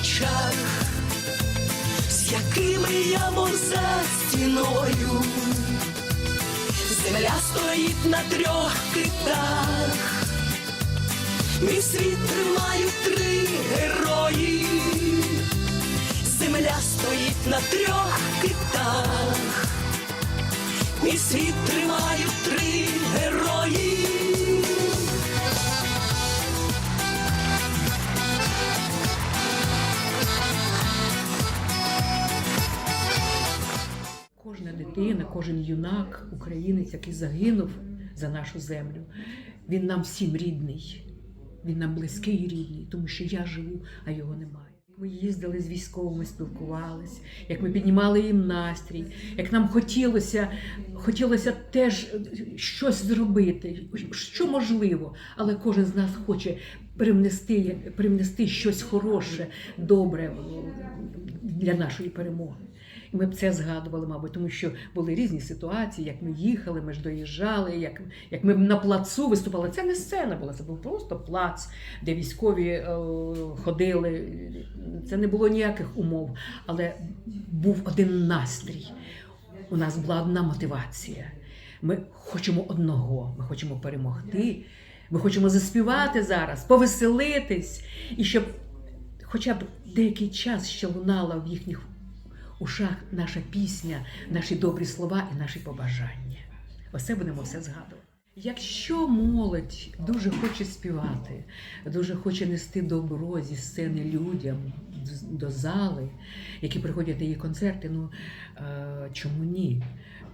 очах, з якими я мов за стіною. Земля стоїть на трьох китах, мій світ тримають три герої. Земля стоїть на трьох китах, мій світ тримають три дитина, кожен юнак, українець, який загинув за нашу землю, він нам всім рідний. Він нам близький і рідний, тому що я живу, а його немає. Ми їздили з військовими, спілкувались, як ми піднімали їм настрій, як нам хотілося, хотілося теж щось зробити, що можливо, але кожен з нас хоче привнести, привнести щось хороше, добре для нашої перемоги. І ми б це згадували, мабуть, тому що були різні ситуації, як ми їхали, ми ж доїжджали, як, як ми на плацу виступали. Це не сцена була, це був просто плац, де військові е, ходили. Це не було ніяких умов, але був один настрій. У нас була одна мотивація. Ми хочемо одного, ми хочемо перемогти. Ми хочемо заспівати зараз, повеселитись, і щоб хоча б деякий час ще лунала в їхніх ушах наша пісня, наші добрі слова і наші побажання. Оце будемо все згадувати. Якщо молодь дуже хоче співати, дуже хоче нести добро зі сцени людям до зали, які приходять на її концерти, ну е, чому ні?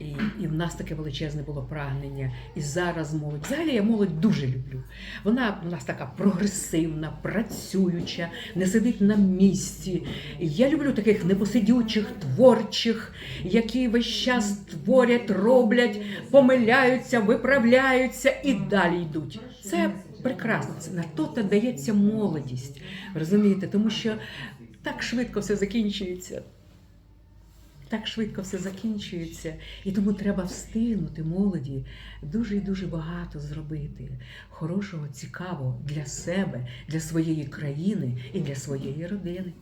І, і в нас таке величезне було прагнення. І зараз молодь. Взагалі я молодь дуже люблю. Вона у нас така прогресивна, працююча, не сидить на місці. Я люблю таких непосидючих, творчих, які весь час творять, роблять, помиляються, виправляються і далі йдуть. Це прекрасно. Це на то та дається молодість. Розумієте, тому що так швидко все закінчується. Так швидко все закінчується, і тому треба встигнути молоді дуже і дуже багато зробити хорошого, цікавого для себе, для своєї країни і для своєї родини.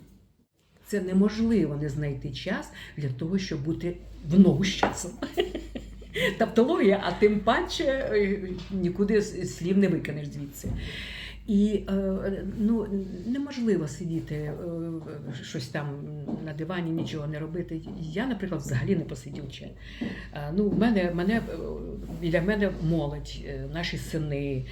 Це неможливо не знайти час для того, щоб бути в ногу з часом. Тавтологія, а тим паче е, нікуди слів не викинеш звідси. І е, ну, неможливо сидіти е, щось там на дивані, нічого не робити. Я, наприклад, взагалі не посидюча. Е, ну, мене, мене, біля мене молодь, наші сини,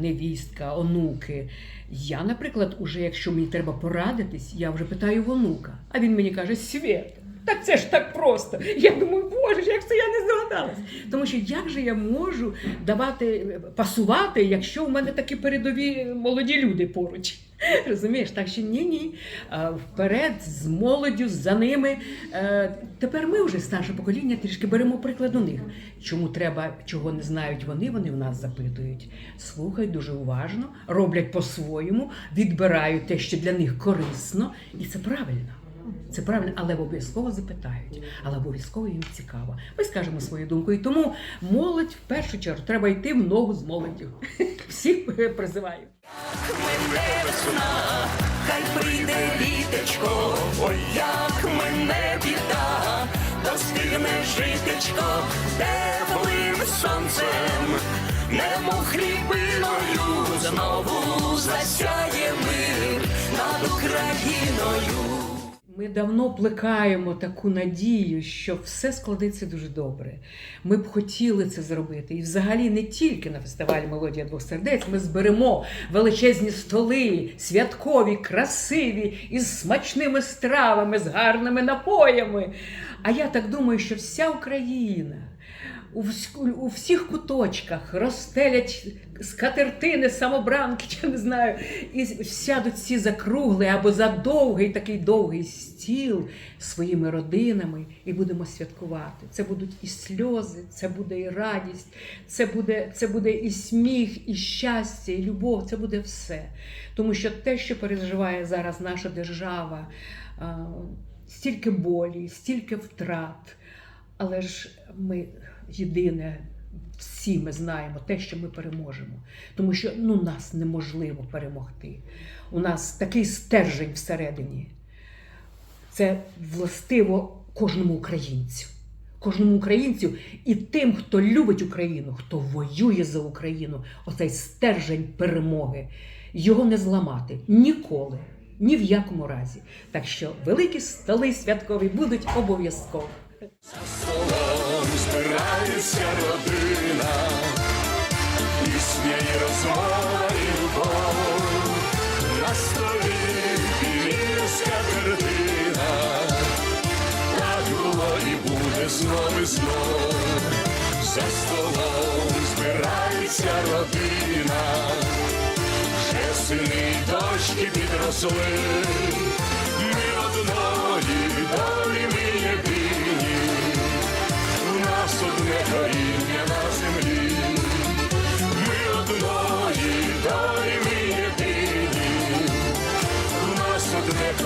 невістка, онуки. Я, наприклад, уже якщо мені треба порадитись, я вже питаю в онука, а він мені каже: Свєт, так це ж так просто. Я думаю, боже, як це я не здогадалась. Тому що як же я можу давати пасувати, якщо у мене такі передові молоді люди поруч? Розумієш, так що ні, ні. Вперед з молоддю, за ними. Е, Тепер ми вже старше покоління трішки беремо приклад у них. Чому треба, чого не знають вони, вони в нас запитують. Слухають дуже уважно, роблять по-своєму, відбирають те, що для них корисно, і це правильно. Це правильно, але обов'язково запитають, але обов'язково їм цікаво. Ми скажемо свою думку. І тому молодь в першу чергу треба йти в ногу з молоддю. Всіх призиваю. мене весна, хай прийде літечко, ой, як мене біда, достигне житечко, теплим сонцем, немов хлібиною, знову засяє мир над Україною. Ми давно плекаємо таку надію, що все складеться дуже добре. Ми б хотіли це зробити. І взагалі не тільки на фестивалі Мелодія двох сердець ми зберемо величезні столи, святкові, красиві, із смачними стравами, з гарними напоями. А я так думаю, що вся Україна. У, всіх куточках розстелять скатертини, самобранки, я не знаю, і сядуть всі за круглий або за довгий такий довгий стіл своїми родинами і будемо святкувати. Це будуть і сльози, це буде і радість, це буде, це буде і сміх, і щастя, і любов, це буде все. Тому що те, що переживає зараз наша держава, стільки болі, стільки втрат. Але ж ми єдине всі ми знаємо те, що ми переможемо. Тому що ну, нас неможливо перемогти. У нас такий стержень всередині. Це властиво кожному українцю. Кожному українцю і тим, хто любить Україну, хто воює за Україну, оцей стержень перемоги. Його не зламати ніколи, ні в якому разі. Так що великі столи святкові будуть обов'язково. Столом збирається родина, пісня і розмова і любов, на столі білівська було і буде знов і знов, за столом збирається родина, вже сини дочки підросли,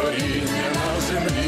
творіння на землі.